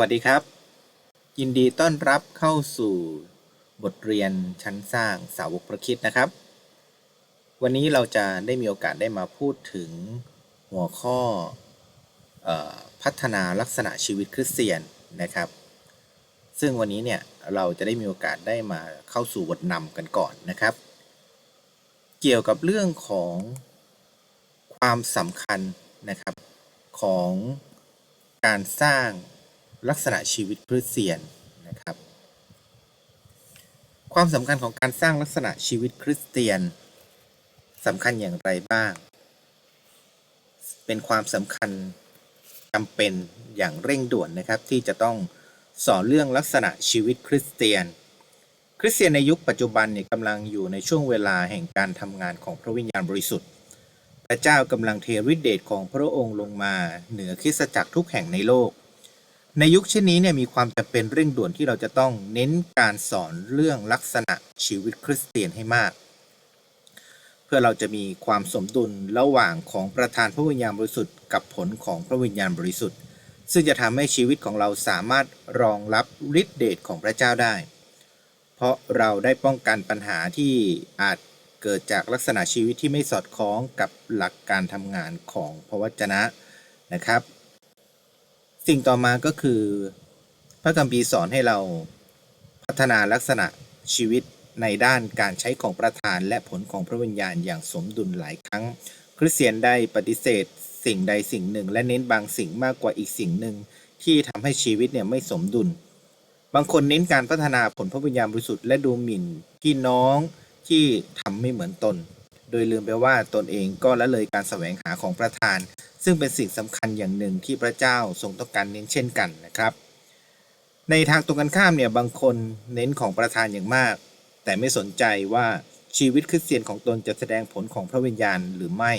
วัสดีครับ ยินดีต้อนรับเข้าสู่บทเรียนชั้นสร้างสาวกพระคิดนะครับ วันนี้เราจะได้มีโอกาสได้มาพูดถึงหัวข้อออพัฒนาลักษณะชีวิตคริสเตียนนะครับ ซึ่งวันนี้เนี่ยเราจะได้มีโอกาสได้มาเข้าสู่บทนำกันก่อนนะครับ เกี่ยวกับเรื่องของความสำคัญนะครับของการสร้าง ลักษณะชีวิตคริสเตียนนะครับ ความสำคัญของการสร้างลักษณะชีวิตคริสเตียนสำคัญอย่างไรบ้าง เป็นความสำคัญจำเป็นอย่างเร่งด่วนนะครับ ที่จะต้องสอนเรื่องลักษณะชีวิตคริสเตียน คริสเตียนในยุคปัจจุบันเนี่ยกำลังอยู่ในช่วงเวลาแห่งการทำงานของพระวิญญาณบริสุทธิ์ พระเจ้ากำลังเทฤทธิเดชของพระองค์ลงมาเหนือคริสตจักรทุกแห่งในโลก ในยุคเช่นนี้เนี่ยมีความจำเป็นเร่งด่วนที่เราจะต้องเน้นการสอนเรื่องลักษณะชีวิตคริสเตียนให้มาก เพื่อเราจะมีความสมดุลระหว่างของประธานพระวิญญาณบริสุทธิ์กับผลของพระวิญญาณบริสุทธิ์ ซึ่งจะทำให้ชีวิตของเราสามารถรองรับฤทธิเดชของพระเจ้าได้ เพราะเราได้ป้องกันปัญหาที่อาจเกิดจากลักษณะชีวิตที่ไม่สอดคล้องกับหลักการทำงานของพระวจนะนะครับ สิ่งต่อมาก็คือ พระคัมภีร์สอนให้เราพัฒนาลักษณะชีวิตในด้านการใช้ของประธานและผลของพระวิญญาณอย่างสมดุลหลายครั้ง คริสเตียนได้ปฏิเสธ สิ่งใดสิ่งหนึ่ง และเน้นบางสิ่งมากกว่าอีกสิ่งหนึ่ง ที่ทำให้ชีวิตเนี่ยไม่สมดุล บางคนเน้นการพัฒนาผลพระวิญญาณบริสุทธิ์และดูหมิ่นพี่น้องที่ทำไม่เหมือนตน ดยลืมไปว่าตนเองก็ละเลยการแสวงหาของประธาน ซึ่งเป็นสิ่งสำคัญอย่างหนึ่งที่พระเจ้าทรงต้องการเน้นเช่นกันนะครับ ในทางตรงกันข้ามเนี่ยบางคนเน้นของประธานอย่างมาก แต่ไม่สนใจว่าชีวิตคริสเตียนของตนจะแสดงผลของพระวิญญาณหรือไม่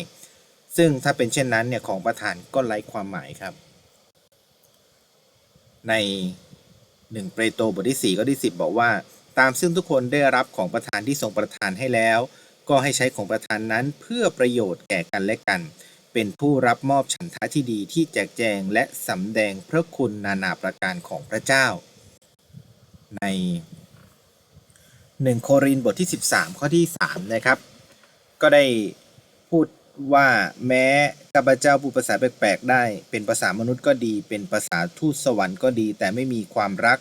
ซึ่งถ้าเป็นเช่นนั้นเนี่ยของประธานก็ไร้ความหมายครับ ใน1เปโตรบทที่4ข้อที่10 บอกว่า ตามซึ่งทุกคนได้รับของประธานที่ทรงประทานให้แล้ว ก็ให้ใช้ของประธานนั้นเพื่อประโยชน์แก่กันและกัน เป็นผู้รับมอบฉันทะที่ดีที่แจกแจงและสำแดงพระคุณนานาประการของพระเจ้า ใน 1 โครินธ์บทที่ 13 ข้อที่ 3 นะครับ ก็ได้พูดว่าแม้ข้าพเจ้าพูดภาษาแปลกๆได้ เป็นภาษามนุษย์ก็ดี เป็นภาษาทูตสวรรค์ก็ดี แต่ไม่มีความรัก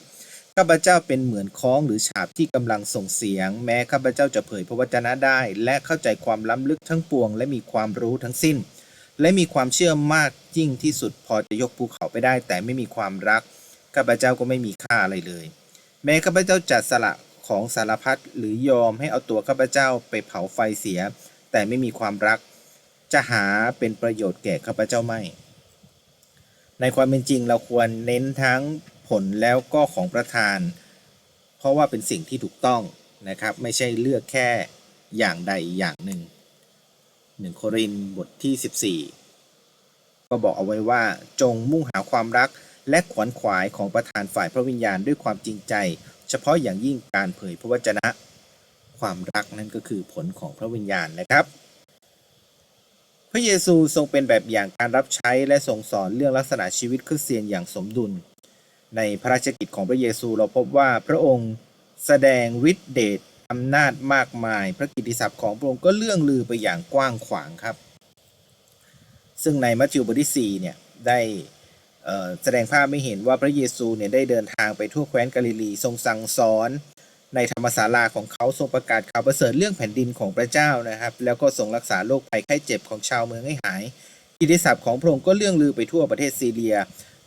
ข้าพเจ้าเป็นเหมือนค้องหรือฉาบที่กำลังส่งเสียง แม้ข้าพเจ้าจะเผยพระวจนะได้ และเข้าใจความล้ำลึกทั้งปวง และมีความรู้ทั้งสิ้น และมีความเชื่อมากยิ่งที่สุดพอจะยกภูเขาไปได้ แต่ไม่มีความรักข้าพเจ้าก็ไม่มีค่าอะไรเลย แม้ข้าพเจ้าจัดสละของสารพัดหรือยอมให้เอาตัวข้าพเจ้าไปเผาไฟเสีย แต่ไม่มีความรัก จะหาเป็นประโยชน์แก่ข้าพเจ้าไม่ ในความเป็นจริงเราควรเน้นทั้ง ผลแล้วก็ของประธาน เพราะว่าเป็นสิ่งที่ถูกต้องนะครับ ไม่ใช่เลือกแค่อย่างใดอย่างหนึ่งหนึ่งโครินบทที่ 14 ก็บอกเอาไว้ว่าจงมุ่งหาความรักและขวนขวายของประธานฝ่ายพระวิญญาณด้วยความจริงใจ เฉพาะอย่างยิ่งการเผยพระวจนะ ความรักนั่นก็คือผลของพระวิญญาณนะครับ พระเยซูทรงเป็นแบบอย่างการรับใช้และทรงสอนเรื่องลักษณะชีวิตคริสเตียนอย่างสมดุล ในพระราชกิจของพระเยซูเราพบว่าพระองค์แสดงฤทธิเดชอำนาจมากมาย พระกิตติศัพท์ของพระองค์ก็เลื่องลือไปอย่างกว้างขวางครับ ซึ่งในมัทธิวบทที่4เนี่ยได้แสดงภาพไม่เห็นว่าพระเยซูเนี่ยได้เดินทางไปทั่วแคว้นกาลิลีทรงสั่งสอน ในธรรมศาลาของเขาทรงประกาศข่าวประเสริฐเรื่องแผ่นดินของพระเจ้านะครับ แล้วก็ทรงรักษาโรคภัยไข้เจ็บของชาวเมืองให้หายกิตติศัพท์ของพระองค์ก็เลื่องลือไปทั่วประเทศซีเรีย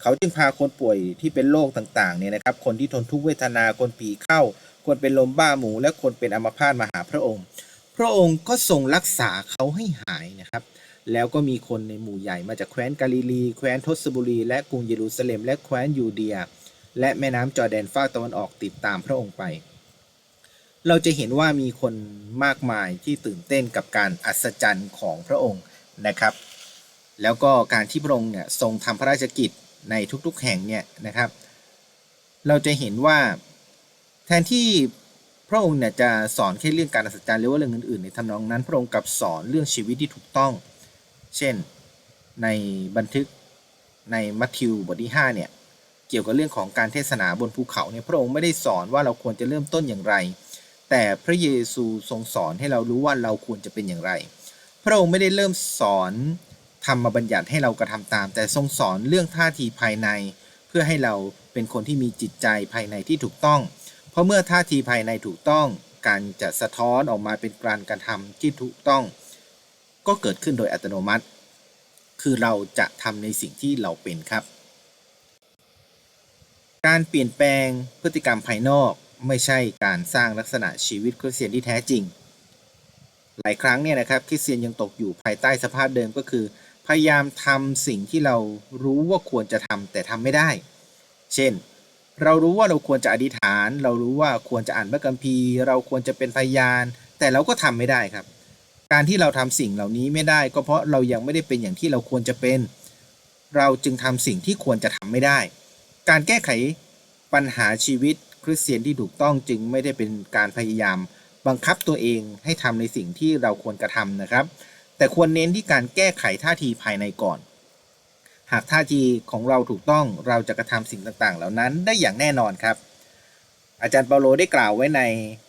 เขาจึงพาคนป่วยที่เป็นโรคต่างๆเนี่ยนะครับ คนที่ทนทุกเวทนา คนผีเข้า คนเป็นลมบ้าหมู และคนเป็นอัมพาตมาหาพระองค์ พระองค์ก็ทรงรักษาเขาให้หายนะครับ แล้วก็มีคนในหมู่ใหญ่มาจากแคว้นกาลิลี แคว้นทศบุรี และกรุงเยรูซาเล็ม และแคว้นยูเดีย และแม่น้ำจอแดนฝากตะวันออกติดตามพระองค์ไป เราจะเห็นว่ามีคนมากมายที่ตื่นเต้นกับการอัศจรรย์ของพระองค์นะครับ แล้วก็การที่พระองค์เนี่ยทรงทำพระราชกิจ ในทุกๆแห่งเนี่ยนะครับ เราจะเห็นว่าแทนที่พระองค์เนี่ยจะสอนแค่เรื่องการอัศจรรย์หรือว่าเรื่องอื่นๆในทำนองนั้น พระองค์กลับสอนเรื่องชีวิตที่ถูกต้อง เช่นในบันทึกในมัทธิวบทที่5เนี่ยเกี่ยวกับเรื่องของการเทศนาบนภูเขาเนี่ยพระองค์ไม่ได้สอนว่าเราควรจะเริ่มต้นอย่างไร แต่พระเยซูทรงสอนให้เรารู้ว่าเราควรจะเป็นอย่างไร พระองค์ไม่ได้เริ่มสอน ธรรมบัญญัติให้เรากระทำตาม แต่ทรงสอนเรื่องท่าทีภายใน เพื่อให้เราเป็นคนที่มีจิตใจภายในที่ถูกต้อง เพราะเมื่อท่าทีภายในถูกต้อง การจะสะท้อนออกมาเป็นการกระทำที่ถูกต้อง ก็เกิดขึ้นโดยอัตโนมัติ คือเราจะทำในสิ่งที่เราเป็นครับ การเปลี่ยนแปลงพฤติกรรมภายนอกไม่ใช่การสร้างลักษณะชีวิตคริสเตียนที่แท้จริง หลายครั้งเนี่ยนะครับคริสเตียนยังตกอยู่ภายใต้สภาพเดิมก็คือ พยายามทำสิ่งที่เรารู้ว่าควรจะทำแต่ทำไม่ได้ เช่น เรารู้ว่าเราควรจะอธิษฐาน เรารู้ว่าควรจะอ่านพระคัมภีร์ เราควรจะเป็นพยาน แต่เราก็ทำไม่ได้ครับ การที่เราทำสิ่งเหล่านี้ไม่ได้ ก็เพราะเรายังไม่ได้เป็นอย่างที่เราควรจะเป็น เราจึงทำสิ่งที่ควรจะทำไม่ได้ การแก้ไขปัญหาชีวิตคริสเตียนที่ถูกต้องจึงไม่ได้เป็นการพยายาม บังคับตัวเองให้ทำในสิ่งที่เราควรกระทำนะครับ แต่ควรเน้นที่การแก้ไขท่าทีภายในก่อน หากท่าทีของเราถูกต้องเราจะกระทำสิ่งต่างๆ เหล่านั้นได้อย่างแน่นอนครับ อาจารย์เปาโลได้กล่าวไว้ใน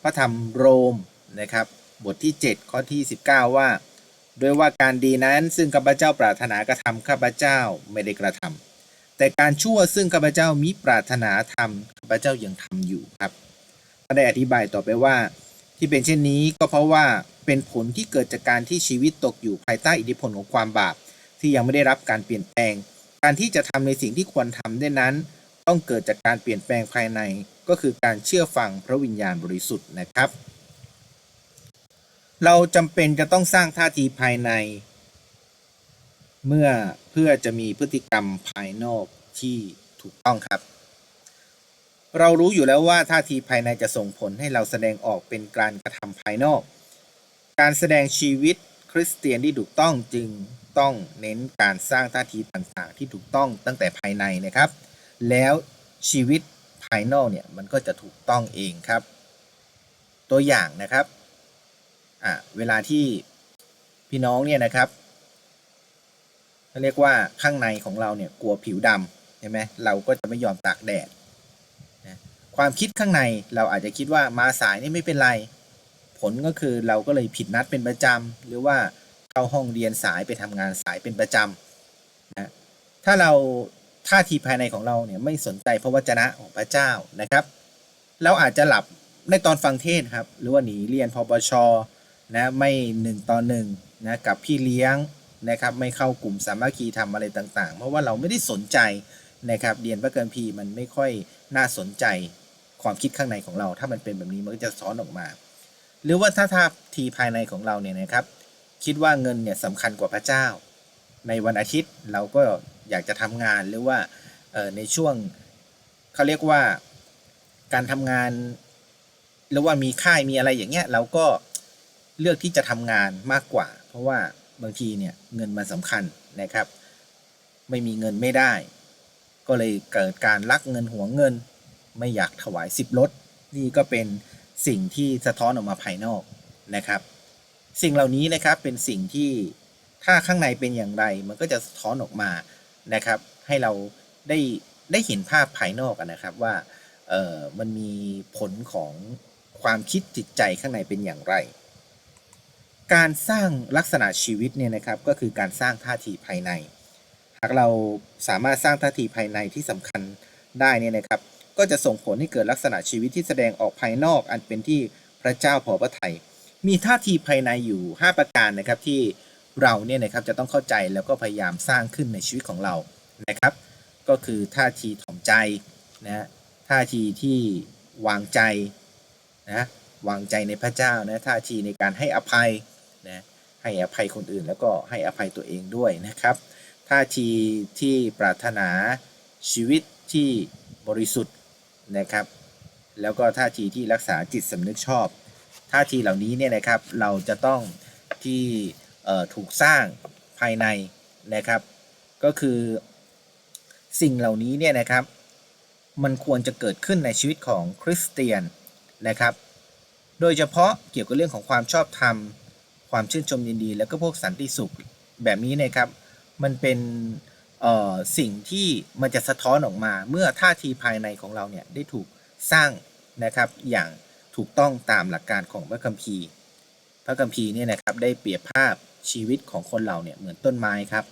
พระธรรมโรมนะครับ บทที่ 7 ข้อที่ 19 ว่าโดยว่าการดีนั้นซึ่งข้าพเจ้าปรารถนากระทำข้าพเจ้าไม่ได้กระทำแต่การชั่วซึ่งข้าพเจ้ามิปรารถนาทำข้าพเจ้ายังทำอยู่ครับก็ได้อธิบายต่อไปว่า ที่เป็นเช่นนี้ก็เพราะว่า เป็นผลที่เกิดจากการที่ชีวิตตกอยู่ภายใต้อิทธิพลของความบาป ที่ยังไม่ได้รับการเปลี่ยนแปลง การที่จะทำในสิ่งที่ควรทำได้นั้น ต้องเกิดจากการเปลี่ยนแปลงภายในก็คือการเชื่อฟังพระวิญญาณบริสุทธิ์นะครับ เราจำเป็นจะต้องสร้างท่าทีภายใน เมื่อเพื่อจะมีพฤติกรรมภายนอกที่ถูกต้องครับเรารู้อยู่แล้วว่าท่าทีภายในจะส่งผลให้เราแสดงออกเป็นการกระทำภายนอก การแสดงชีวิตคริสเตียนที่ถูกต้องจึงต้องเน้นการสร้างท่าทีต่างๆ ที่ถูกต้องตั้งแต่ภายในนะครับ แล้วชีวิตภายนอกเนี่ยมันก็จะถูกต้องเองครับ ตัวอย่างนะครับอะเวลาที่พี่น้องเนี่ยนะครับเขาเรียกว่าข้างในของเราเนี่ยกลัวผิวดำใช่ไหมเราก็จะไม่ยอมตากแดดนะความคิดข้างในเราอาจจะคิดว่ามาสายนี่ไม่เป็นไร ผลก็คือเราก็เลยผิดนัดเป็นประจำหรือว่าเข้าห้องเรียนสายไปทำงานสายเป็นประจำนะถ้าเราท่าทีภายในของเราเนี่ยไม่สนใจพระวจนะของพระเจ้านะครับ เราอาจจะหลับในตอนฟังเทศครับ หรือว่าหนีเรียนพปชนะไม่หนึ่งต่อหนึ่งนะกับพี่เลี้ยงนะครับ ไม่เข้ากลุ่มสามัคคีทำอะไรต่างๆ เพราะว่าเราไม่ได้สนใจนะครับเรียนพระเกินพีมันไม่ค่อยน่าสนใจความคิดข้างในของเรา ถ้ามันเป็นแบบนี้มันก็จะซ้อนออกมา หรือว่าถ้าท่าทีภายในของเราเนี่ยนะครับ คิดว่าเงินเนี่ยสำคัญกว่าพระเจ้า ในวันอาทิตย์เราก็อยากจะทำงานหรือว่าในช่วงเขาเรียกว่าการทำงาน หรือว่ามีค่ายมีอะไรอย่างเงี้ยเราก็เลือกที่จะทำงานมากกว่า เพราะว่าบางทีเนี่ยเงินมันสำคัญนะครับ ไม่มีเงินไม่ได้ ก็เลยเกิดการลักเงินหัวเงิน ไม่อยากถวายสิบลดนี่ก็เป็น สิ่งที่สะท้อนออกมาภายนอกนะครับ สิ่งเหล่านี้นะครับเป็นสิ่งที่ถ้าข้างในเป็นอย่างไร มันก็จะสะท้อนออกมานะครับ ให้เราได้ได้เห็นภาพภายนอกนะครับว่าเออมันมีผลของความคิดจิตใจข้างในเป็นอย่างไร การสร้างลักษณะชีวิตเนี่ยนะครับก็คือการสร้างท่าทีภายใน หากเราสามารถสร้างท่าทีภายในที่สำคัญได้เนี่ยนะครับ ก็จะส่งผลให้เกิดลักษณะชีวิตที่แสดงออกภายนอกอันเป็นที่พระเจ้าพอพระทัยมีท่าทีภายในอยู่ 5 ประการนะครับที่เราเนี่ยนะครับจะต้องเข้าใจแล้วก็พยายามสร้างขึ้นในชีวิตของเรานะครับ ก็คือท่าทีถ่อมใจนะท่าทีที่วางใจนะวางใจในพระเจ้านะท่าทีในการให้อภัยนะให้อภัยคนอื่นแล้วก็ให้อภัยตัวเองด้วยนะครับ ท่าทีที่ปรารถนาชีวิตที่บริสุทธิ์ นะครับ แล้วก็ท่าทีที่รักษาจิตสำนึกชอบ ท่าทีเหล่านี้เนี่ยนะครับเราจะต้องที่ถูกสร้างภายในนะครับ ก็คือสิ่งเหล่านี้เนี่ยนะครับ มันควรจะเกิดขึ้นในชีวิตของคริสเตียนนะครับ โดยเฉพาะเกี่ยวกับเรื่องของความชอบธรรม ความชื่นชมยินดี แล้วก็พวกสันติสุขแบบนี้นะครับ มันเป็น สิ่งที่มันจะสะท้อนออกมา เมื่อท่าทีภายในของเราเนี่ยได้ถูกสร้างนะครับอย่างถูกต้องตามหลักการของพระคัมภีร์ พระคัมภีร์เนี่ยนะครับได้เปรียบภาพชีวิตของคนเราเนี่ยเหมือนต้นไม้ครับ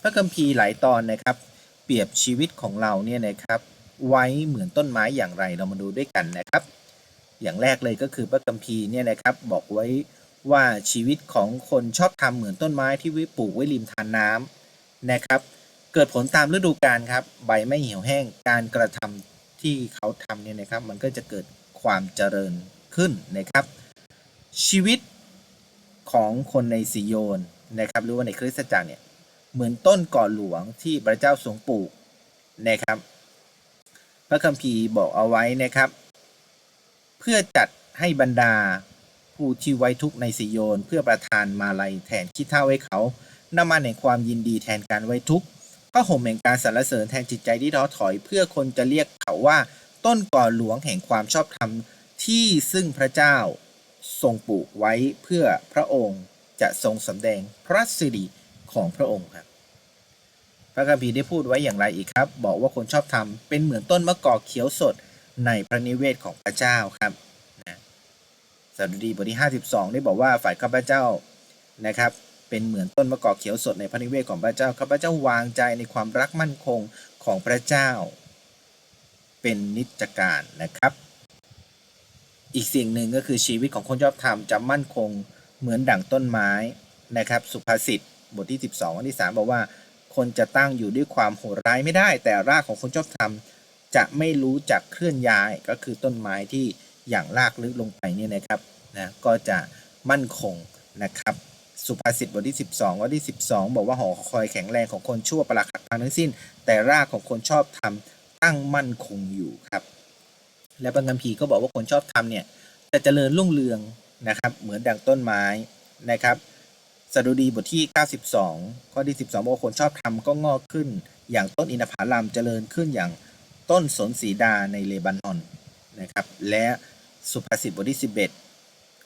พระคัมภีร์หลายตอนนะครับ เปรียบชีวิตของเราเนี่ยนะครับไว้เหมือนต้นไม้อย่างไรเรามาดูด้วยกันนะครับ อย่างแรกเลยก็คือพระคัมภีร์เนี่ยนะครับบอกไว้ว่าชีวิตของคนชอบทำเหมือนต้นไม้ที่ว้ปลูกไว้ริมทานน้ำนะครับ เกิดผลตามฤดูกาลครับ ใบไม่เหี่ยวแห้งการกระทำที่เขาทำเนี่ยนะครับ มันก็จะเกิดความเจริญขึ้นนะครับ ชีวิตของคนในซิโยนนะครับ หรือว่าในคริสตจักรเนี่ยเหมือนต้นก่อหลวงที่พระเจ้าทรงปลูกนะครับ พระคัมภีร์บอกเอาไว้นะครับ เพื่อจัดให้บรรดาผู้ที่ไว้ทุกในสิโยน เพื่อประทานมาลัยแทนขี้เท่าให้เขาน้ำมันแห่งความยินดีแทนการไว้ทุกข์ ผ้าห่มแห่งการสรรเสริญแทนจิตใจที่ท้อถอย เพื่อคนจะเรียกเขาว่าต้นก่อหลวงแห่งความชอบธรรมที่ซึ่งพระเจ้าทรงปลูกไว้เพื่อพระองค์จะทรงสำแดงพระสิริของพระองค์ครับ พระคัมภีร์ได้พูดไว้อย่างไรอีกครับ บอกว่าคนชอบธรรมเป็นเหมือนต้นมะกอกเขียวสดในพระนิเวศของพระเจ้าครับนะสดุดีบทที่ 52 ได้บอกว่าฝ่ายข้าพเจ้านะครับ เป็นเหมือนต้นมะกอกเขียวสดในพระนิเวศของพระเจ้าข้าพเจ้าวางใจในความรักมั่นคงของพระเจ้า เป็นนิจการนะครับ อีกสิ่งหนึ่งก็คือชีวิตของคนชอบธรรมจะมั่นคงเหมือนดั่งต้นไม้นะครับ สุภาษิตบทที่ 12ข้อที่3บอกว่า คนจะตั้งอยู่ด้วยความโหดร้ายไม่ได้ แต่รากของคนชอบธรรมจะไม่รู้จักเคลื่อนย้ายก็คือต้นไม้ที่อย่างรากลึกลงไปเนี่ยนะครับนะก็จะมั่นคงนะครับ สุภาษิตบทที่ 12ข้อที่ 12 บอกว่าหอคอยแข็งแรงของคนชั่วประหลาดพังทั้งสิ้น แต่รากของคนชอบธรรมตั้งมั่นคงอยู่ครับ และบางคัมภีร์ก็บอกว่าคนชอบธรรมเนี่ยจะเจริญรุ่งเรืองนะครับ เหมือนดังต้นไม้นะครับสดุดีบทที่ 92 ข้อที่ 12บอกว่าคนชอบธรรมก็งอกขึ้น อย่างต้นอินทผลัมเจริญขึ้นอย่างต้นสนสีดาในเลบานอนนะครับ และสุภาษิตบทที่ 11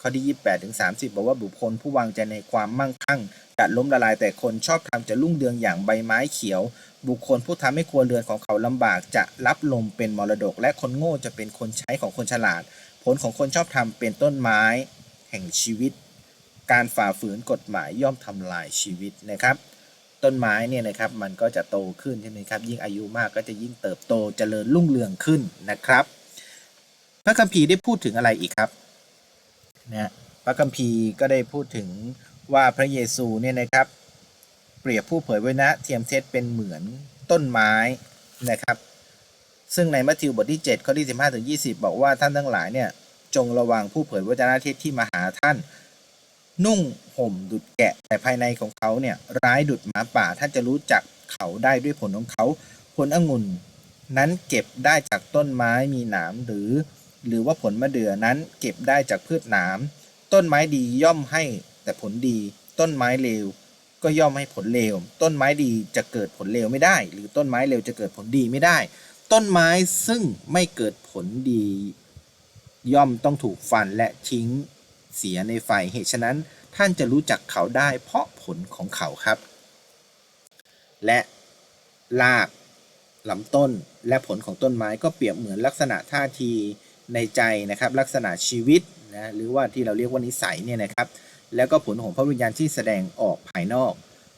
ข้อที่28ถึง30 บอกว่าบุคคลผู้วางใจในความมั่งคั่งจะล้มละลายแต่คนชอบธรรมจะรุ่งเรืองอย่างใบไม้เขียว บุคคลผู้ทำให้ครัวเรือนของเขาลำบาก จะรับลมเป็นมรดก และคนโง่จะเป็นคนใช้ของคนฉลาด ผลของคนชอบธรรมเป็นต้นไม้ แห่งชีวิต การฝ่าฝืนกฎหมายย่อมทำลายชีวิตนะครับ ต้นไม้เนี่ยนะครับมันก็จะโตขึ้นใช่ไหมครับยิ่งอายุมากก็จะยิ่งเติบโตเจริญรุ่งเรืองขึ้นนะครับ พระคัมภีร์ได้พูดถึงอะไรอีกครับ นะพระคัมภีร์ก็ได้พูดถึงว่าพระเยซูเนี่ยนะครับ เปรียบผู้เผยไว้นะเทียมเท็จเป็นเหมือนต้นไม้นะครับ ซึ่งในมัทธิวบทที่ 7 ข้อที่ 15ถึง20 บอกว่าท่านทั้งหลายเนี่ยจงระวังผู้เผยวจนะเท็จที่มาหาท่าน นุ่งห่มดุดแกะแต่ภายในของเขาเนี่ยร้ายดุดหมาป่าท่านจะรู้จักเขาได้ด้วยผลของเขาผลองุ่นนั้นเก็บได้จากต้นไม้มีหนามหรือ หรือว่าผลมะเดื่อนั้นเก็บได้จากพืชหนาม ต้นไม้ดีย่อมให้แต่ผลดี ต้นไม้เลวก็ย่อมให้ผลเลว ต้นไม้ดีจะเกิดผลเลวไม่ได้ หรือต้นไม้เลวจะเกิดผลดีไม่ได้ ต้นไม้ซึ่งไม่เกิดผลดี ย่อมต้องถูกฟันและทิ้งเสียในไฟเหตุฉะนั้นท่านจะรู้จักเขาได้เพราะผลของเขาครับ และรากลำต้นและผลของต้นไม้ก็เปรียบเหมือนลักษณะท่าที ในใจนะครับลักษณะชีวิตนะหรือว่าที่เราเรียกว่านิสัยเนี่ยนะครับแล้วก็ผลของพระวิญญาณที่แสดงออกภายนอก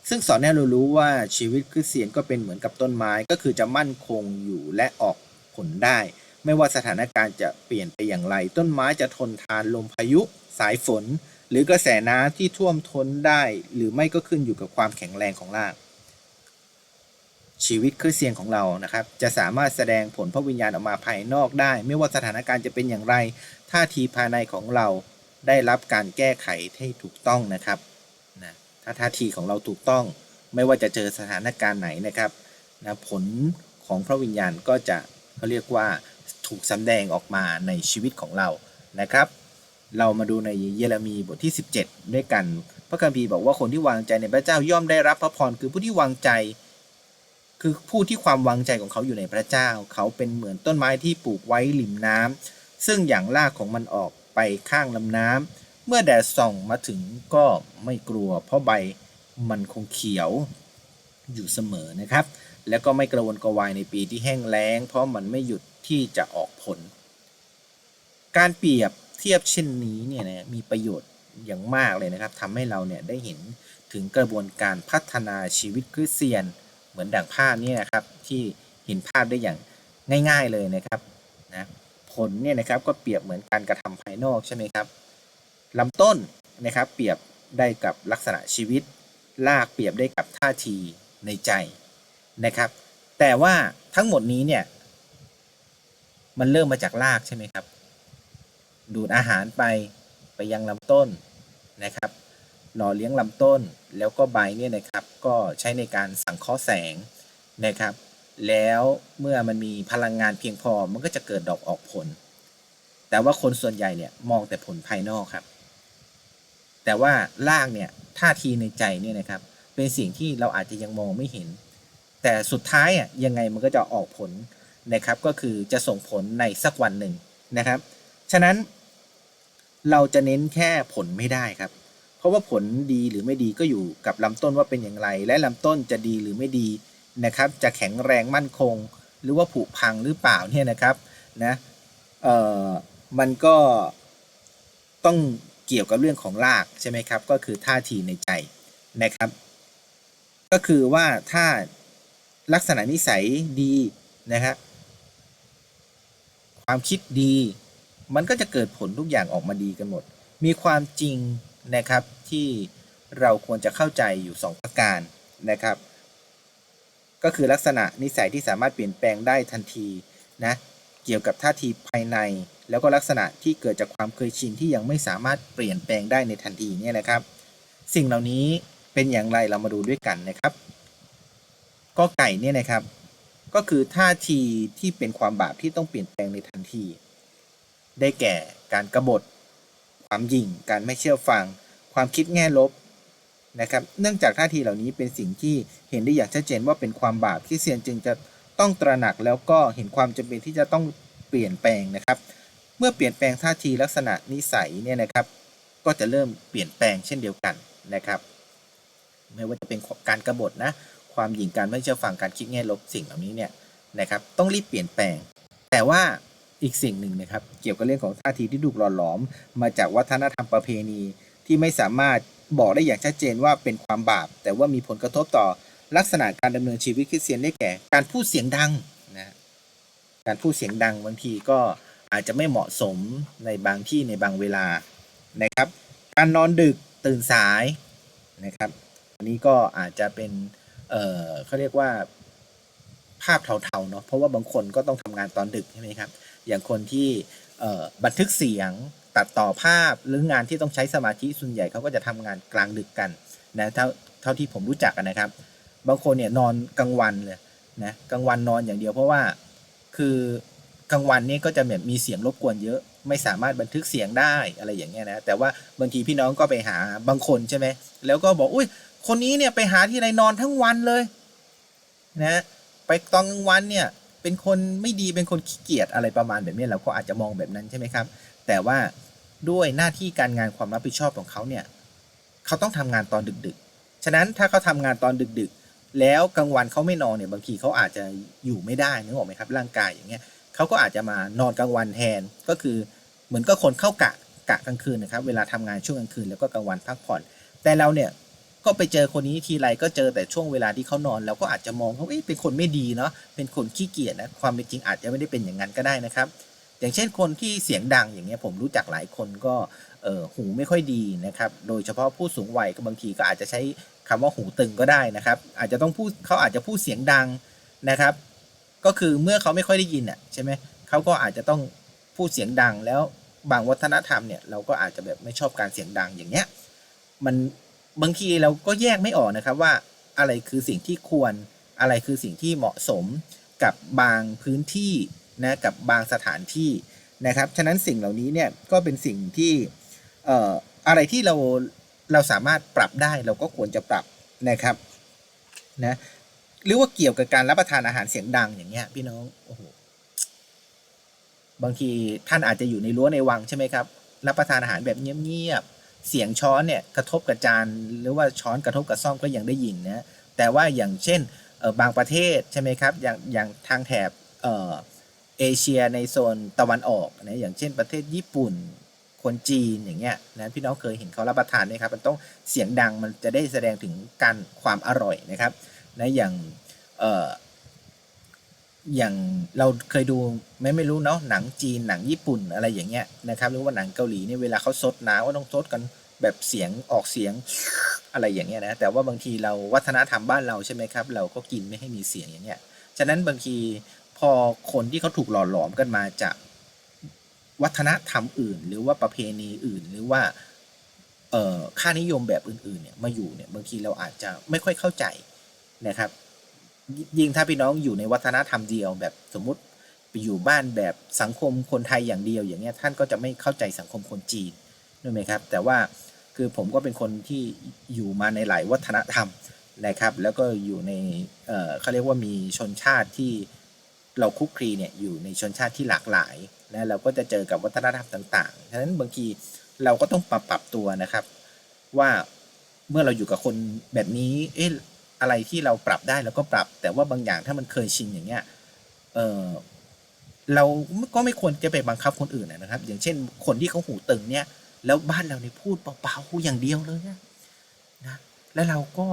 ซึ่งสอนให้เรารู้ว่าชีวิตคริสเตียนก็เป็นเหมือนกับต้นไม้ก็คือจะมั่นคงอยู่และออกผลได้ ไม่ว่าสถานการณ์จะเปลี่ยนไปอย่างไร ต้นไม้จะทนทานลมพายุ สายฝน หรือกระแสน้ำที่ท่วมท้นได้ หรือไม่ก็ขึ้นอยู่กับความแข็งแรงของราก ชีวิตคริสเตียนของเรานะครับ จะสามารถแสดงผลพระวิญญาณออกมาภายนอกได้ ไม่ว่าสถานการณ์จะเป็นอย่างไร ท่าทีภายในของเราได้รับการแก้ไขให้ถูกต้องนะครับนะถ้าท่าทีของเราถูกต้อง ไม่ว่าจะเจอสถานการณ์ไหนนะครับนะผลของพระวิญญาณก็จะเขาเรียกว่าถูกสำแดงออกมาในชีวิตของเรานะครับ เรามาดูในเยเรมีบทที่ 17 ด้วยกัน พระคัมภีร์บอกว่าคนที่วางใจในพระเจ้าย่อมได้รับพระพรคือผู้ที่วางใจ คือผู้ที่ความวางใจของเขาอยู่ในพระเจ้า เขาเป็นเหมือนต้นไม้ที่ปลูกไว้ริมน้ำซึ่งอย่างรากของมันออกไปข้างลำน้ำเมื่อแดดส่องมาถึงก็ไม่กลัว เพราะใบมันคงเขียวอยู่เสมอนะครับ แล้วก็ไม่กระวนกระวายในปีที่แห้งแล้ง เพราะมันไม่หยุดที่จะออกผล การเปรียบเทียบเช่นนี้เนี่ยนะมีประโยชน์อย่างมากเลยนะครับทำให้เราเนี่ยได้เห็นถึงกระบวนการพัฒนาชีวิตคริสเตียน เหมือนดังภาพนี้นะครับที่เห็นภาพได้อย่างง่าย ๆเลยนะครับนะผลเนี่ยนะครับก็เปรียบเหมือนการกระทำภายนอกใช่ไหมครับลำต้นนะครับเปรียบได้กับลักษณะชีวิตลากเปรียบได้กับท่าทีในใจนะครับ แต่ว่าทั้งหมดนี้เนี่ยมันเริ่มมาจากรากใช่ไหมครับ ดูดอาหารไปไปยังลำต้นนะครับ หล่อเลี้ยงลำต้นแล้วก็ใบเนี่ยนะครับก็ใช้ในการสังเคราะห์แสงนะครับ แล้วเมื่อมันมีพลังงานเพียงพอมันก็จะเกิดดอกออกผล แต่ว่าคนส่วนใหญ่เนี่ยมองแต่ผลภายนอกครับ แต่ว่ารากเนี่ยท่าทีในใจเนี่ยนะครับเป็นสิ่งที่เราอาจจะยังมองไม่เห็น แต่สุดท้ายอะยังไงมันก็จะออกผลนะครับ ก็คือจะส่งผลในสักวันหนึ่งนะครับ ฉะนั้นเราจะเน้นแค่ผลไม่ได้ครับ เพราะว่าผลดีหรือไม่ดีก็อยู่กับลำต้นว่าเป็นอย่างไร และลำต้นจะดีหรือไม่ดีนะครับ จะแข็งแรงมั่นคง หรือว่าผุพังหรือเปล่าเนี่ยนะครับนะเอ่อมันก็ต้องเกี่ยวกับเรื่องของรากใช่ไหมครับ ก็คือท่าทีในใจนะครับ ก็คือว่าถ้าลักษณะนิสัยดีนะครับความคิดดี มันก็จะเกิดผลทุกอย่างออกมาดีกันหมด มีความจริง นะครับที่เราควรจะเข้าใจอยู่ 2 ประการนะครับ ก็คือลักษณะนิสัยที่สามารถเปลี่ยนแปลงได้ทันทีนะเกี่ยวกับท่าทีภายใน แล้วก็ลักษณะที่เกิดจากความเคยชินที่ยังไม่สามารถเปลี่ยนแปลงได้ในทันทีเนี่ยนะครับ สิ่งเหล่านี้เป็นอย่างไรเรามาดูด้วยกันนะครับก็ไก่เนี่ยนะครับ ก็คือท่าทีที่เป็นความบาปที่ต้องเปลี่ยนแปลงในทันที ได้แก่การกรบฏ ความหยิ่ง การไม่เชื่อฟัง ความคิดแง่ลบนะครับ เนื่องจากท่าทีเหล่านี้เป็นสิ่งที่เห็นได้อย่างชัดเจนว่าเป็นความบาปที่เซียนจึงจะต้องตระหนักแล้วก็เห็นความจำเป็นที่จะต้องเปลี่ยนแปลงนะครับ เมื่อเปลี่ยนแปลงท่าทีลักษณะนิสัยเนี่ยนะครับ ก็จะเริ่มเปลี่ยนแปลงเช่นเดียวกันนะครับ ไม่ว่าจะเป็นการกรบฏนะ ความหยิ่งการไม่เชื่อฟังการคิดแง่ลบสิ่งเหล่านี้เนี่ยนะครับ ต้องรีบเปลี่ยนแปลง แต่ว่า อีกสิ่งหนึ่งนะครับ เกี่ยวกับเรื่องของท่าทีที่ถูกหล่อหลอม มาจากวัฒนธรรมประเพณี ที่ไม่สามารถบอกได้อย่างชัดเจนว่าเป็นความบาป แต่ว่ามีผลกระทบต่อลักษณะการดำเนินชีวิตคริสเตียนได้แก่ การพูดเสียงดังนะการพูดเสียงดังบางทีก็อาจจะไม่เหมาะสมในบางที่ในบางเวลานะครับ การนอนดึกตื่นสายนะครับ อันนี้ก็อาจจะเป็นเเขาเรียกว่าภาพเทาๆเนาะเพราะว่าบางคนก็ต้องทำงานตอนดึกใช่ไหมครับ อย่างคนที่บันทึกเสียงตัดต่อภาพหรืองานที่ต้องใช้สมาธิส่วนใหญ่เขาก็จะทำงานกลางดึกกันนะเท่าเท่าที่ผมรู้จักกันนะครับ บางคนเนี่ยนอนกลางวันเลยนะกลางวันนอนอย่างเดียวเพราะว่าคือกลางวันนี่ก็จะแบบมีเสียงรบกวนเยอะ ไม่สามารถบันทึกเสียงได้อะไรอย่างเงี้ยนะแต่ว่าบางทีพี่น้องก็ไปหาบางคนใช่ไหมแล้วก็บอกอุ้ยคนนี้เนี่ยไปหาที่ไรนอนทั้งวันเลยนะไปตอนกลางวันเนี่ย เป็นคนไม่ดีเป็นคนขี้เกียจอะไรประมาณแบบนี้เราก็อาจจะมองแบบนั้นใช่ไหมครับ แต่ว่าด้วยหน้าที่การงานความรับผิดชอบของเขาเนี่ยเขาต้องทำงานตอนดึกๆ ฉะนั้นถ้าเขาทำงานตอนดึกๆ แล้วกลางวันเขาไม่นอนเนี่ยบางทีเขาอาจจะอยู่ไม่ได้นึกออกไหมครับร่างกายอย่างเงี้ยเขาก็อาจจะมานอนกลางวันแทนก็คือเหมือนก็คนเข้ากะกะกลางคืนนะครับ เวลาทำงานช่วงกลางคืนแล้วก็กลางวันพักผ่อน แต่เราเนี่ย ก็ไปเจอคนนี้ทีไรก็เจอแต่ช่วงเวลาที่เขานอนเราก็อาจจะมองเขาเอ๊ะเป็นคนไม่ดีเนาะเป็นคนขี้เกียจนะความเป็นจริงอาจจะไม่ได้เป็นอย่างนั้นก็ได้นะครับ อย่างเช่นคนที่เสียงดังอย่างเงี้ยผมรู้จักหลายคนก็เออหูไม่ค่อยดีนะครับ โดยเฉพาะผู้สูงวัยก็บางทีก็อาจจะใช้คำว่าหูตึงก็ได้นะครับ อาจจะต้องพูดเขาอาจจะพูดเสียงดังนะครับ ก็คือเมื่อเขาไม่ค่อยได้ยินอะใช่ไหมเขาก็อาจจะต้องพูดเสียงดังแล้วบางวัฒนธรรมเนี่ยเราก็อาจจะแบบไม่ชอบการเสียงดังอย่างเงี้ยมัน บางทีเราก็แยกไม่ออกนะครับว่าอะไรคือสิ่งที่ควร อะไรคือสิ่งที่เหมาะสมกับบางพื้นที่นะกับบางสถานที่นะครับ ฉะนั้นสิ่งเหล่านี้เนี่ยก็เป็นสิ่งที่เอ่ออะไรที่เราเราสามารถปรับได้เราก็ควรจะปรับนะครับนะหรือว่าเกี่ยวกับการรับประทานอาหารเสียงดังอย่างเงี้ยพี่น้องโอ้โหบางทีท่านอาจจะอยู่ในรั้วในวังใช่ไหมครับ รับประทานอาหารแบบเงียบ เสียงช้อนเนี่ยกระทบกับจานหรือว่าช้อนกระทบกับซ่อมก็ยังได้ยินนะแต่ว่าอย่างเช่นบางประเทศใช่ไหมครับอย่างอย่างทางแถบเอเชียในโซนตะวันออกนะอย่างเช่นประเทศญี่ปุ่นคนจีนอย่างเงี้ยนะพี่น้องเคยเห็นเขารับประทานไหมครับมันต้องเสียงดังมันจะได้แสดงถึงการความอร่อยนะครับนะอย่างเอย่างเราเคยดูไม่ไม่รู้เนาะหนังจีนหนังญี่ปุ่นอะไรอย่างเงี้ยนะครับหรือว่าหนังเกาหลีเนี่ยเวลาเขาซดน้ำก็ต้องซดกันแบบเสียงออกเสียงอะไรอย่างเงี้ยนะแต่ว่าบางทีเราวัฒนธรรมบ้านเราใช่ไหมครับ เราก็กินไม่ให้มีเสียงอย่างเงี้ยฉะนั้นบางทีพอคนที่เขาถูกหล่อหลอมกันมาจากวัฒนธรรมอื่น หรือว่าประเพณีอื่น หรือว่าเอ่อค่านิยมแบบอื่นๆเนี่ยมาอยู่เนี่ยบางทีเราอาจจะไม่ค่อยเข้าใจนะครับ ยิ่งถ้าพี่น้องอยู่ในวัฒนธรรมเดียว แบบสมมุติไปอยู่บ้านแบบสังคมคนไทยอย่างเดียว อย่างเงี้ยท่านก็จะไม่เข้าใจสังคมคนจีนนึกไหมครับ แต่ว่าคือผมก็เป็นคนที่อยู่มาในหลายวัฒนธรรมนะครับ แล้วก็อยู่ในเออเขาเรียกว่ามีชนชาติที่เราคุกคลีเนี่ยอยู่ในชนชาติที่หลากหลายนะเราก็จะเจอกับวัฒนธรรมต่างๆฉะนั้นบางทีเราก็ต้องปรับปรับตัวนะครับ ว่าเมื่อเราอยู่กับคนแบบนี้ เอ๊ะ อะไรที่เราปรับได้เราก็ปรับ แต่ว่าบางอย่างถ้ามันเคยชินอย่างเงี้ยเออเราก็ไม่ควรจะไปบังคับคนอื่นนะครับ อย่างเช่น คนที่เขาหูตึงเนี่ยแล้วบ้านเราเนี่ยพูดเบาๆอย่างเดียวเลยนะนะแล้วเราก็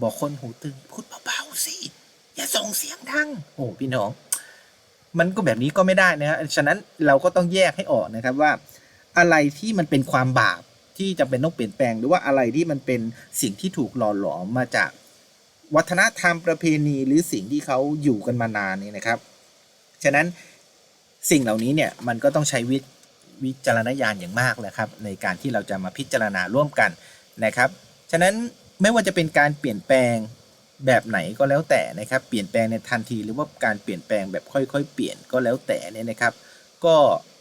บอกคนหูตึงพูดเบาๆสิอย่าส่งเสียงดังโอ้พี่น้อง มันก็แบบนี้ก็ไม่ได้นะฮะฉะนั้นเราก็ต้องแยกให้ออกนะครับว่า อะไรที่มันเป็นความบาปที่จำเป็นต้องเปลี่ยนแปลง หรือว่าอะไรที่มันเป็นสิ่งที่ถูกหล่อหลอมมาจาก วัฒนธรรมประเพณีหรือสิ่งที่เขาอยู่กันมานานนี่นะครับ ฉะนั้นสิ่งเหล่านี้เนี่ยมันก็ต้องใช้วิวจารณญาณอย่างมากเลยครับ ในการที่เราจะมาพิจารณาร่วมกันนะครับ ฉะนั้นไม่ว่าจะเป็นการเปลี่ยนแปลงแบบไหนก็แล้วแต่นะครับ เปลี่ยนแปลงในทันที หรือว่าการเปลี่ยนแปลงแบบค่อยๆ เปลี่ยนก็แล้วแต่เนี่ยนะครับ ก็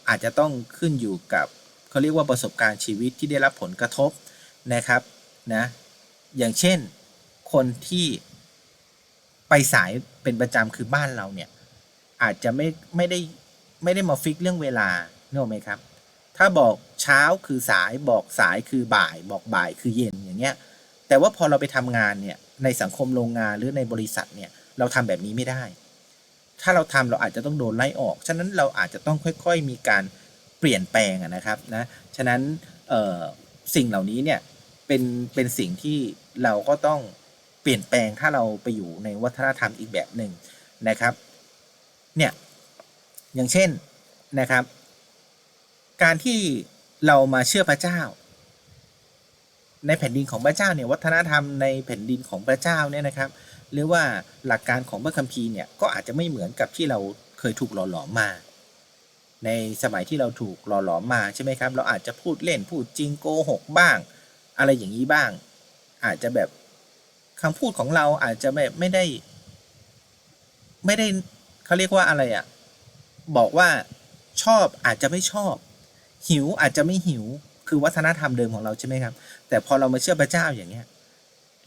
อาจจะต้องขึ้นอยู่กับเขาเรียกว่าประสบการณ์ชีวิตที่ได้รับผลกระทบนะครับนะอย่างเช่น คนที่ไปสายเป็นประจำคือบ้านเราเนี่ย อาจจะไม่ไม่ได้ไม่ได้มาฟิกเรื่องเวลาเนอะไหมครับ ถ้าบอกเช้าคือสายบอกสายคือบ่าย บอกบ่ายคือเย็นอย่างเงี้ย แต่ว่าพอเราไปทำงานเนี่ยในสังคมโรงงานหรือในบริษัทเนี่ยเราทำแบบนี้ไม่ได้ ถ้าเราทำเราอาจจะต้องโดนไล่ออก ฉะนั้นเราอาจจะต้องค่อย ๆ มีการเปลี่ยนแปลงนะครับนะ ฉะนั้นสิ่งเหล่านี้เนี่ยเป็นเป็นสิ่งที่เราก็ต้อง เปลี่ยนแปลงถ้าเราไปอยู่ในวัฒนธรรมอีกแบบหนึ่งนะครับ เนี่ย อย่างเช่นนะครับ การที่เรามาเชื่อพระเจ้า ในแผ่นดินของพระเจ้าเนี่ยวัฒนธรรมในแผ่นดินของพระเจ้าเนี่ยนะครับ หรือว่าหลักการของพระคัมภีร์เนี่ยก็อาจจะไม่เหมือนกับที่เราเคยถูกหล่อหลอมมา ในสมัยที่เราถูกหล่อหลอมมาใช่ไหมครับ เราอาจจะพูดเล่นพูดจริงโกหกบ้าง อะไรอย่างนี้บ้าง อาจจะแบบ คำพูดของเราอาจจะแบบไม่ได้ ไม่ได้เขาเรียกว่าอะไรอะ่ะ บอกว่าชอบอาจจะไม่ชอบ หิวอาจจะไม่หิว คือวัฒนธรรมเดิมของเราใช่ไหมครับ แต่พอเรามาเชื่อพระเจ้าอย่างเงี้ย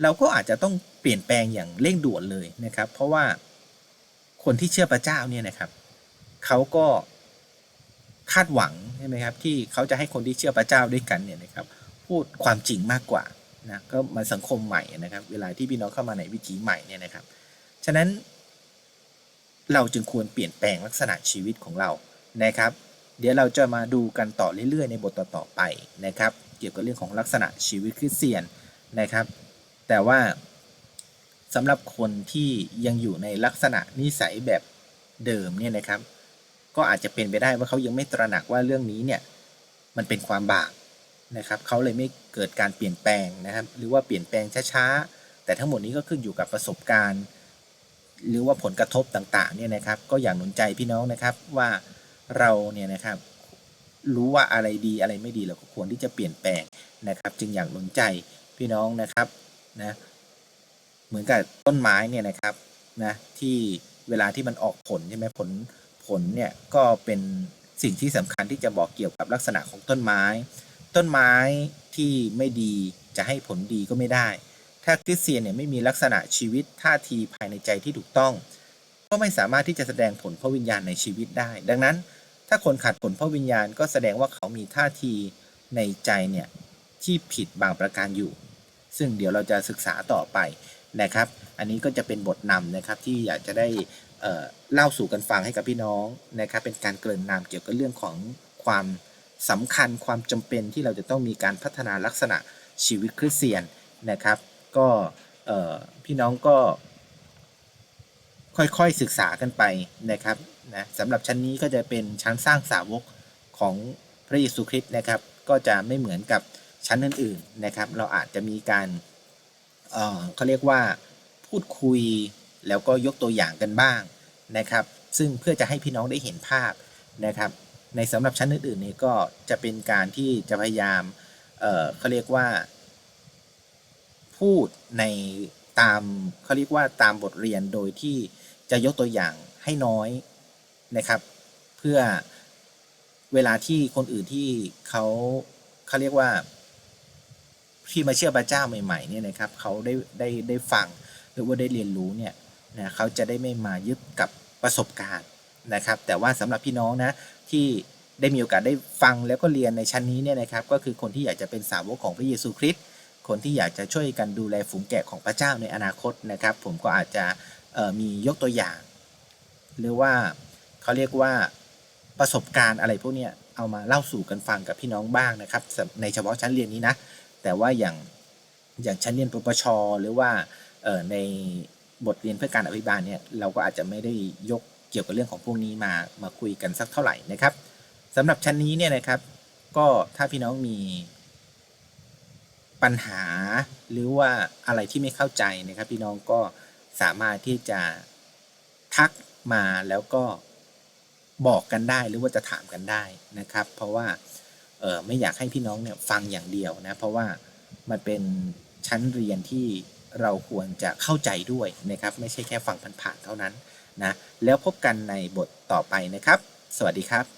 เราก็อาจจะต้องเปลี่ยนแปลงอย่างเร่งด่วนเลยนะครับ เพราะว่าคนที่เชื่อพระเจ้าเนี่ยนะครับเขาก็คาดหวังใช่ไหมครับที่เขาจะให้คนที่เชื่อพระเจ้าด้วยกันเนี่ยนะครับ พูดความจริงมากกว่า นะก็มาสังคมใหม่นะครับ เวลาที่พี่น้องเข้ามาในวิถีใหม่เนี่ยนะครับ ฉะนั้น เราจึงควรเปลี่ยนแปลงลักษณะชีวิตของเรานะครับ เดี๋ยวเราจะมาดูกันต่อเรื่อยๆ ในบทต่อๆไปนะครับ เกี่ยวกับเรื่องของลักษณะชีวิตคริสเตียนนะครับ แต่ว่าสำหรับคนที่ยังอยู่ในลักษณะนิสัยแบบเดิมเนี่ยนะครับ ก็อาจจะเป็นไปได้ว่าเขายังไม่ตระหนักว่าเรื่องนี้เนี่ยมันเป็นความบาป นะครับเขาเลยไม่เกิดการเปลี่ยนแปลงนะครับ หรือว่าเปลี่ยนแปลงช้าๆ แต่ทั้งหมดนี้ก็ขึ้นอยู่กับประสบการณ์ หรือว่าผลกระทบต่างๆเนี่ยนะครับ ก็อย่างหนุนใจพี่น้องนะครับว่าเราเนี่ยนะครับรู้ว่าอะไรดีอะไรไม่ดีเราก็ควรที่จะเปลี่ยนแปลงนะครับ จึงอย่างหนุนใจพี่น้องนะครับนะเหมือนกับต้นไม้เนี่ยนะครับนะที่เวลาที่มันออกผลใช่ไหมผลผลเนี่ยก็เป็นสิ่งที่สำคัญที่จะบอกเกี่ยวกับลักษณะของต้นไม้ ต้นไม้ที่ไม่ดีจะให้ผลดีก็ไม่ได้ ถ้าคริสเตียนเนี่ยไม่มีลักษณะชีวิตท่าทีภายในใจที่ถูกต้อง ก็ไม่สามารถที่จะแสดงผลพระวิญญาณในชีวิตได้ ดังนั้น ถ้าคนขาดผลพระวิญญาณก็แสดงว่าเขามีท่าทีในใจเนี่ยที่ผิดบางประการอยู่ ซึ่งเดี๋ยวเราจะศึกษาต่อไปนะครับ อันนี้ก็จะเป็นบทนำนะครับที่อยากจะได้เล่าสู่กันฟังให้กับพี่น้องนะครับ เป็นการเกริ่นนำเกี่ยวกับเรื่องของความ สำคัญความจำเป็นที่เราจะต้องมีการพัฒนาลักษณะชีวิตคริสเตียนนะครับ ก็พี่น้องก็ค่อยๆศึกษากันไปนะครับนะสำหรับชั้นนี้ก็จะเป็นชั้นสร้างสาวกของพระเยซูคริสต์นะครับ ก็จะไม่เหมือนกับชั้นอื่นๆนะครับ เราอาจจะมีการเเขาเรียกว่าพูดคุยแล้วก็ยกตัวอย่างกันบ้างนะครับ ซึ่งเพื่อจะให้พี่น้องได้เห็นภาพนะครับ ในสำหรับชั้นอื่นๆนี้ก็จะเป็นการที่จะพยายามเอ่อเขาเรียกว่า พูดในตามเขาเรียกว่าตามบทเรียนโดยที่จะยกตัวอย่างให้น้อยนะครับ เพื่อเวลาที่คนอื่นที่เขาเขาเรียกว่าที่มาเชื่อพระเจ้าใหม่ๆเนี่ยนะครับเขาได้ได้ได้ฟังหรือว่าได้เรียนรู้เนี่ยนะเขาจะได้ไม่มายึดกับประสบการณ์นะครับ แต่ว่าสำหรับพี่น้องนะ ที่ได้มีโอกาสได้ฟังแล้วก็เรียนในชั้นนี้เนี่ยนะครับ ก็คือคนที่อยากจะเป็นสาวกของพระเยซูคริสต์คนที่อยากจะช่วยกันดูแลฝูงแกะของพระเจ้าในอนาคตนะครับ ผมก็อาจจะมียกตัวอย่าง หรือว่าเขาเรียกว่าประสบการณ์อะไรพวกนี้เอามาเล่าสู่กันฟังกับพี่น้องบ้างนะครับ ในเฉพาะชั้นเรียนนี้นะ แต่ว่าอย่างอย่างชั้นเรียนปปชหรือว่าในบทเรียนเพื่อการอภิบาลเนี่ยเราก็อาจจะไม่ได้ยก กี่ยวกับเรื่องของพวกนี้มามาคุยกันสักเท่าไหร่นะครับสำหรับชั้นนี้เนี่ยนะครับ ก็ถ้าพี่น้องมีปัญหาหรือว่าอะไรที่ไม่เข้าใจนะครับ พี่น้องก็สามารถที่จะทักมาแล้วก็บอกกันได้หรือว่าจะถามกันได้นะครับ เพราะว่าเออไม่อยากให้พี่น้องเนี่ยฟังอย่างเดียวนะ เพราะว่ามันเป็นชั้นเรียนที่เราควรจะเข้าใจด้วยนะครับ ไม่ใช่แค่ฟังผ่านๆเท่านั้น นะแล้วพบกันในบทต่อไปนะครับ สวัสดีครับ